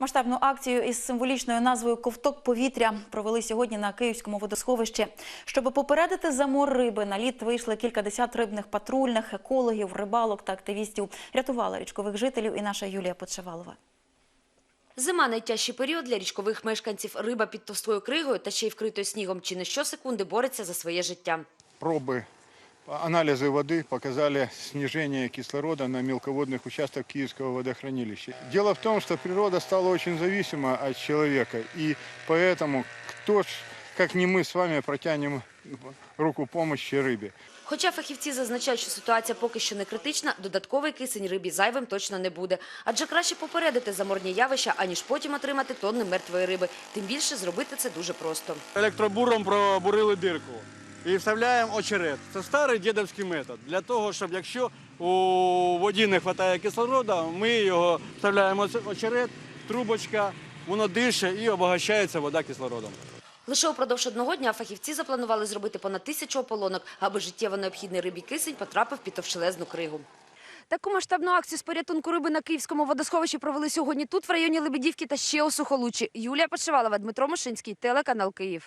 Масштабну акцію із символічною назвою Ковток повітря провели сьогодні на Київському водосховищі. Щоб попередити замор риби, на лід вийшли кількадесят рибних патрульних, екологів, рибалок та активістів. Рятувала річкових жителів і наша Юлія Подшивалова. Зима – найтяжчий період для річкових мешканців. Риба під товстою кригою та ще й вкритою снігом чи не щосекунди бореться за своє життя. Пробы, анализы воды показали снижение кислорода на мелководных участках Киевского водохранилища. Дело в том, что природа стала очень зависима от человека, и поэтому кто ж, как не мы с вами, протянем руку помощи рыбе. Хоча фахівці зазначають, що ситуація поки що не критична, додатковий кисень рибі зайвим точно не буде. Адже краще попередити заморні явища, аніж потім отримати тонни мертвої риби. Тим більше зробити це дуже просто. Електробуром пробурили дирку і вставляємо очерет. Це старий дідовський метод. Для того, щоб якщо у воді не вистачає кислороду, ми його вставляємо в очерет, трубочка, воно дише і обогащається вода кислородом. Лише упродовж одного дня фахівці запланували зробити понад тисячу ополонок, аби життєво необхідний рибі кисень потрапив під товщелезну кригу. Таку масштабну акцію з порятунку риби на Київському водосховищі провели сьогодні тут, в районі Лебедівки та ще у Сухолучі. Юлія Пошивалова, Дмитро Мошинський, телеканал Київ.